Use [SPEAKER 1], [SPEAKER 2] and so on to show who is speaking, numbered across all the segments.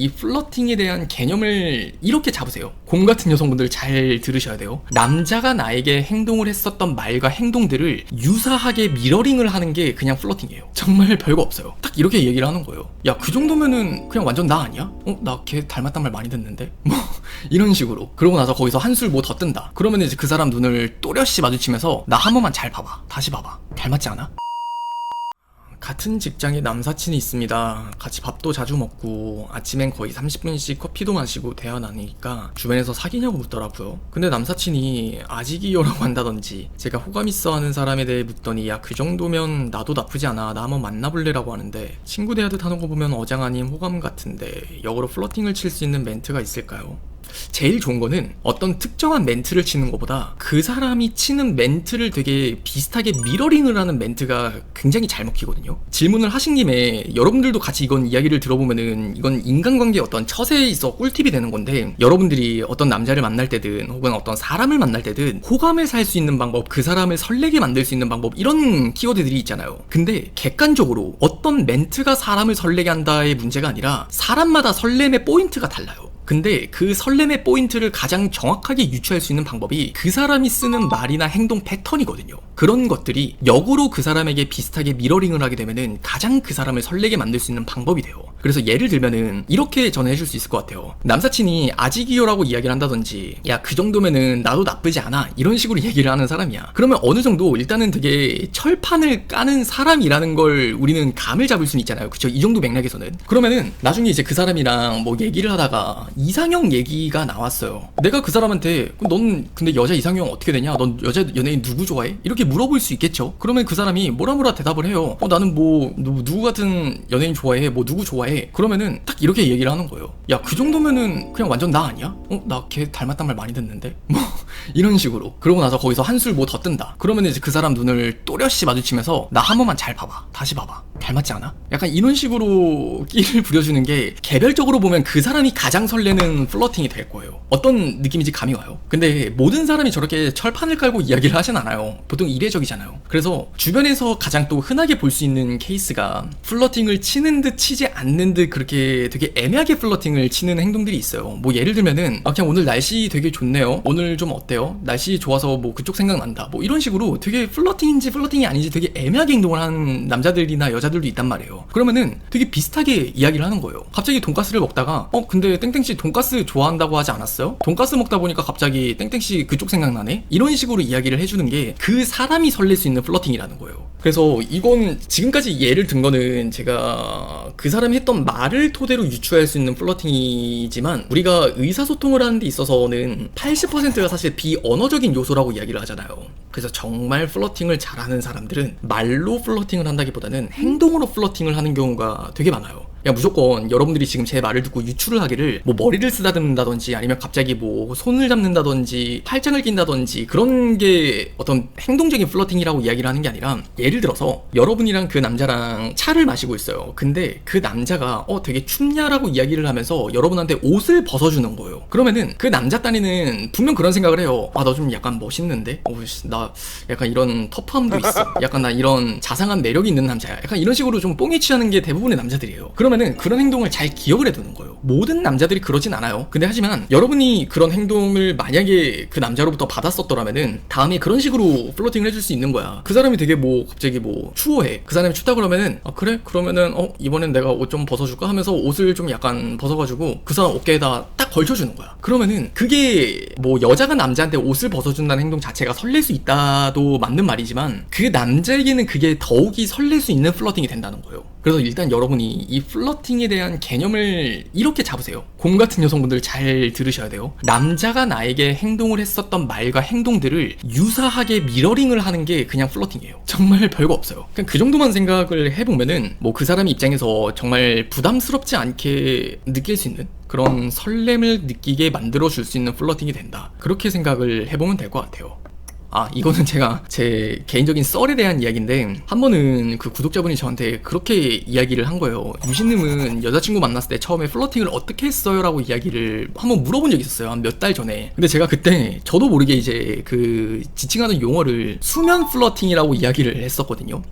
[SPEAKER 1] 이 플러팅에 대한 개념을 이렇게 잡으세요. 곰 같은 여성분들 잘 들으셔야 돼요. 남자가 나에게 행동을 했었던 말과 행동들을 유사하게 미러링을 하는 게 그냥 플러팅이에요. 정말 별거 없어요. 딱 이렇게 얘기를 하는 거예요. 야, 그 정도면은 그냥 완전 나 아니야? 어, 나 걔 닮았단 말 많이 듣는데? 뭐, 이런 식으로. 그러고 나서 거기서 한술 뭐 더 뜬다. 그러면 이제 그 사람 눈을 또렷이 마주치면서 나 한 번만 잘 봐봐. 다시 봐봐. 닮았지 않아? 같은 직장에 남사친이 있습니다. 같이 밥도 자주 먹고 아침엔 거의 30분씩 커피도 마시고 대화 나누니까 주변에서 사귀냐고 묻더라고요. 근데 남사친이 아직이요라고 한다든지 제가 호감 있어 하는 사람에 대해 묻더니 야 그 정도면 나도 나쁘지 않아 나 한번 만나볼래라고 하는데 친구 대하듯 하는 거 보면 어장 아닌 호감 같은데 역으로 플러팅을 칠 수 있는 멘트가 있을까요? 제일 좋은 거는 어떤 특정한 멘트를 치는 것보다 그 사람이 치는 멘트를 되게 비슷하게 미러링을 하는 멘트가 굉장히 잘 먹히거든요. 질문을 하신 김에 여러분들도 같이 이건 이야기를 들어보면은 이건 인간관계 어떤 처세에 있어 꿀팁이 되는 건데 여러분들이 어떤 남자를 만날 때든 혹은 어떤 사람을 만날 때든 호감을 살 수 있는 방법, 그 사람을 설레게 만들 수 있는 방법 이런 키워드들이 있잖아요. 근데 객관적으로 어떤 멘트가 사람을 설레게 한다의 문제가 아니라 사람마다 설렘의 포인트가 달라요. 근데 그 설렘의 포인트를 가장 정확하게 유추할 수 있는 방법이 그 사람이 쓰는 말이나 행동 패턴이거든요. 그런 것들이 역으로 그 사람에게 비슷하게 미러링을 하게 되면은 가장 그 사람을 설레게 만들 수 있는 방법이 돼요. 그래서 예를 들면은 이렇게 전해줄 수 있을 것 같아요. 남사친이 아직이요라고 이야기를 한다든지 야 그 정도면은 나도 나쁘지 않아 이런 식으로 얘기를 하는 사람이야. 그러면 어느 정도 일단은 되게 철판을 까는 사람이라는 걸 우리는 감을 잡을 수는 있잖아요. 그쵸? 이 정도 맥락에서는. 그러면은 나중에 이제 그 사람이랑 뭐 얘기를 하다가 이상형 얘기가 나왔어요. 내가 그 사람한테 넌 근데 여자 이상형 어떻게 되냐? 넌 여자 연예인 누구 좋아해? 이렇게 물어볼 수 있겠죠. 그러면 그 사람이 뭐라 뭐라 대답을 해요. 어 나는 뭐 누, 누구 같은 연예인 좋아해? 뭐 누구 좋아해? 그러면은 딱 이렇게 얘기를 하는 거예요. 야 그 정도면은 그냥 완전 나 아니야? 어 나 걔 닮았단 말 많이 듣는데? 뭐 이런 식으로. 그러고 나서 거기서 한술 뭐 더 뜬다. 그러면 이제 그 사람 눈을 또렷이 마주치면서 나 한 번만 잘 봐봐. 다시 봐봐. 닮았지 않아? 약간 이런 식으로 끼를 부려주는 게 개별적으로 보면 그 사람이 가장 설레 는 플러팅이 될 거예요. 어떤 느낌인지 감이 와요. 근데 모든 사람이 저렇게 철판을 깔고 이야기를 하진 않아요. 보통 이례적이잖아요. 그래서 주변에서 가장 또 흔하게 볼 수 있는 케이스가 플러팅을 치는 듯 치지 않는 듯 그렇게 되게 애매하게 플러팅을 치는 행동들이 있어요. 뭐 예를 들면은 아, 그냥 오늘 날씨 되게 좋네요. 오늘 좀 어때요? 날씨 좋아서 뭐 그쪽 생각난다. 뭐 이런 식으로 되게 플러팅인지 플러팅이 아닌지 되게 애매하게 행동을 하는 남자들이나 여자들도 있단 말이에요. 그러면은 되게 비슷하게 이야기를 하는 거예요. 갑자기 돈가스를 먹다가 어 근데 땡땡씨 돈가스 좋아한다고 하지 않았어요? 돈가스 먹다 보니까 갑자기 땡땡씨 그쪽 생각나네? 이런 식으로 이야기를 해주는 게 그 사람이 설렐 수 있는 플러팅이라는 거예요. 그래서 이건 지금까지 예를 든 거는 제가 그 사람이 했던 말을 토대로 유추할 수 있는 플러팅이지만 우리가 의사소통을 하는 데 있어서는 80%가 사실 비언어적인 요소라고 이야기를 하잖아요. 그래서 정말 플러팅을 잘하는 사람들은 말로 플러팅을 한다기보다는 행동으로 플러팅을 하는 경우가 되게 많아요. 야 무조건 여러분들이 지금 제 말을 듣고 유추를 하기를 뭐 머리를 쓰다듬는다든지 아니면 갑자기 뭐 손을 잡는다든지 팔짱을 낀다든지 그런 게 어떤 행동적인 플러팅이라고 이야기를 하는 게 아니라 예를 들어서 여러분이랑 그 남자랑 차를 마시고 있어요. 근데 그 남자가 어 되게 춥냐라고 이야기를 하면서 여러분한테 옷을 벗어주는 거예요. 그러면은 그 남자 딴에는 분명 그런 생각을 해요. 아 너 좀 약간 멋있는데? 어나 약간 이런 터프함도 있어. 약간 나 이런 자상한 매력이 있는 남자야. 약간 이런 식으로 좀 뽕이 취하는 게 대부분의 남자들이에요. 그러면은 그런 행동을 잘 기억을 해두는 거예요. 모든 남자들이 그러진 않아요. 근데 하지만 여러분이 그런 행동을 만약에 그 남자로부터 받았었더라면은 다음에 그런 식으로 플로팅을 해줄 수 있는 거야. 그 사람이 되게 뭐 갑자기 뭐 추워해. 그 사람이 춥다 그러면은 아 그래? 그러면은 어 이번엔 내가 옷 좀 벗어줄까 하면서 옷을 좀 약간 벗어가지고 그 사람 어깨에다 딱 걸쳐주는 거야. 그러면은 그게 뭐 여자가 남자한테 옷을 벗어준다는 행동 자체가 설렐 수 있다도 맞는 말이지만 그 남자에게는 그게 더욱이 설렐 수 있는 플러팅이 된다는 거예요. 그래서 일단 여러분이 이 플러팅에 대한 개념을 이렇게 잡으세요. 곰 같은 여성분들 잘 들으셔야 돼요. 남자가 나에게 행동을 했었던 말과 행동들을 유사하게 미러링을 하는 게 그냥 플러팅이에요. 정말 별거 없어요. 그냥 그 정도만 생각을 해보면은 뭐 그 사람 입장에서 정말 부담스럽지 않게 느낄 수 있는 그런 설렘을 느끼게 만들어 줄 수 있는 플러팅이 된다. 그렇게 생각을 해보면 될 것 같아요. 아, 이거는 제가 제 개인적인 썰에 대한 이야기인데, 한 번은 그 구독자분이 저한테 그렇게 이야기를 한 거예요. 유신님은 여자친구 만났을 때 처음에 플러팅을 어떻게 했어요? 라고 이야기를 한번 물어본 적이 있었어요. 한 몇 달 전에. 근데 제가 그때 저도 모르게 이제 그 지칭하는 용어를 수면 플러팅이라고 이야기를 했었거든요.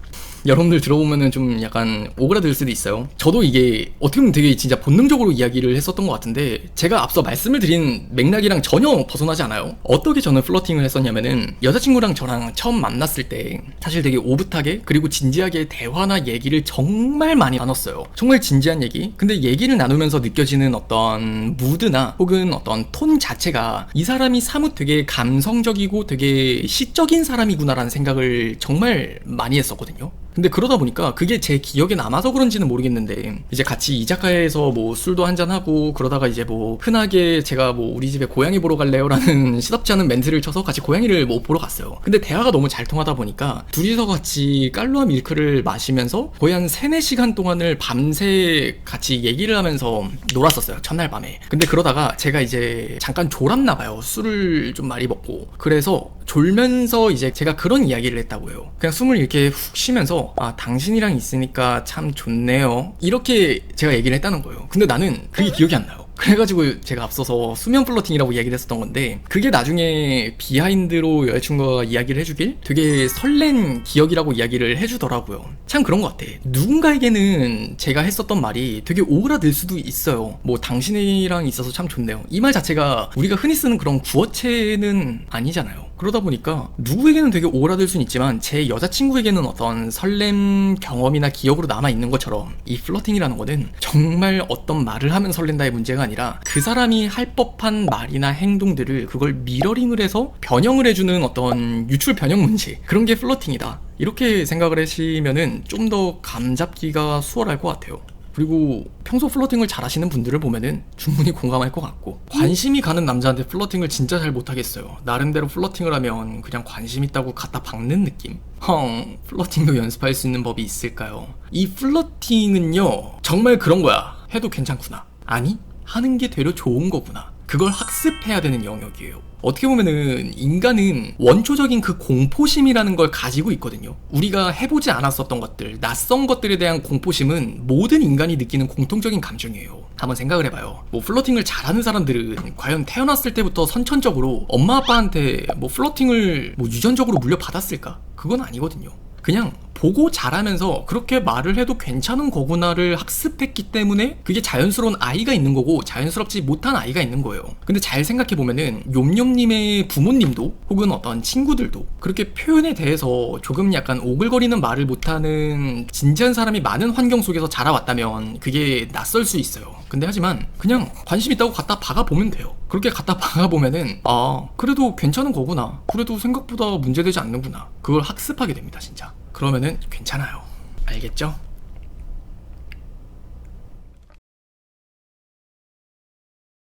[SPEAKER 1] 여러분들 들어보면은 좀 약간 오그라들 수도 있어요. 저도 이게 어떻게 보면 되게 진짜 본능적으로 이야기를 했었던 것 같은데 제가 앞서 말씀을 드린 맥락이랑 전혀 벗어나지 않아요. 어떻게 저는 플러팅을 했었냐면은 여자친구랑 저랑 처음 만났을 때 사실 되게 오붓하게 그리고 진지하게 대화나 얘기를 정말 많이 나눴어요. 정말 진지한 얘기. 근데 얘기를 나누면서 느껴지는 어떤 무드나 혹은 어떤 톤 자체가 이 사람이 사뭇 되게 감성적이고 되게 시적인 사람이구나라는 생각을 정말 많이 했었거든요. 근데 그러다 보니까 그게 제 기억에 남아서 그런지는 모르겠는데 이제 같이 이자카야에서 뭐 술도 한잔 하고 그러다가 이제 뭐 흔하게 제가 뭐 우리 집에 고양이 보러 갈래요라는 시덥지 않은 멘트를 쳐서 같이 고양이를 뭐 보러 갔어요. 근데 대화가 너무 잘 통하다 보니까 둘이서 같이 깔루아 밀크를 마시면서 거의 한 3, 4시간 동안을 밤새 같이 얘기를 하면서 놀았었어요. 첫날 밤에. 근데 그러다가 제가 이제 잠깐 졸았나 봐요. 술을 좀 많이 먹고. 그래서 졸면서 이제 제가 그런 이야기를 했다고요. 그냥 숨을 이렇게 훅 쉬면서 아 당신이랑 있으니까 참 좋네요. 이렇게 제가 얘기를 했다는 거예요. 근데 나는 그게 기억이 안 나요. 그래가지고 제가 앞서서 수면 플러팅이라고 이야기를 했었던 건데 그게 나중에 비하인드로 여자친구가 이야기를 해주길 되게 설렌 기억이라고 이야기를 해주더라고요. 참 그런 것 같아. 누군가에게는 제가 했었던 말이 되게 오그라들 수도 있어요. 뭐 당신이랑 있어서 참 좋네요. 이 말 자체가 우리가 흔히 쓰는 그런 구어체는 아니잖아요. 그러다 보니까 누구에게는 되게 오그라들 수는 있지만 제 여자친구에게는 어떤 설렘 경험이나 기억으로 남아 있는 것처럼 이 플러팅이라는 거는 정말 어떤 말을 하면 설렌다의 문제가 아니라 그 사람이 할 법한 말이나 행동들을 그걸 미러링을 해서 변형을 해주는 어떤 유출 변형 문제 그런 게 플러팅이다 이렇게 생각을 하시면은 좀 더 감잡기가 수월할 것 같아요. 그리고 평소 플러팅을 잘 하시는 분들을 보면은 충분히 공감할 것 같고 관심이 가는 남자한테 플러팅을 진짜 잘 못하겠어요. 나름대로 플러팅을 하면 그냥 관심 있다고 갖다 박는 느낌? 헝 플러팅도 연습할 수 있는 법이 있을까요? 이 플러팅은요 정말 그런 거야. 해도 괜찮구나. 아니 하는 게 되려 좋은 거구나 그걸 학습해야 되는 영역이에요. 어떻게 보면은 인간은 원초적인 그 공포심이라는 걸 가지고 있거든요. 우리가 해보지 않았었던 것들, 낯선 것들에 대한 공포심은 모든 인간이 느끼는 공통적인 감정이에요. 한번 생각을 해봐요. 뭐 플러팅을 잘하는 사람들은 과연 태어났을 때부터 선천적으로 엄마 아빠한테 뭐 플러팅을 뭐 유전적으로 물려받았을까? 그건 아니거든요. 그냥 보고 잘하면서 그렇게 말을 해도 괜찮은 거구나를 학습했기 때문에 그게 자연스러운 아이가 있는 거고 자연스럽지 못한 아이가 있는 거예요. 근데 잘 생각해 보면은 욤욤님의 부모님도 혹은 어떤 친구들도 그렇게 표현에 대해서 조금 약간 오글거리는 말을 못하는 진지한 사람이 많은 환경 속에서 자라왔다면 그게 낯설 수 있어요. 근데 하지만 그냥 관심 있다고 갖다 박아 보면 돼요. 그렇게 갖다 박아 보면은 아 그래도 괜찮은 거구나. 그래도 생각보다 문제되지 않는구나. 그걸 학습하게 됩니다, 진짜. 그러면은 괜찮아요. 알겠죠?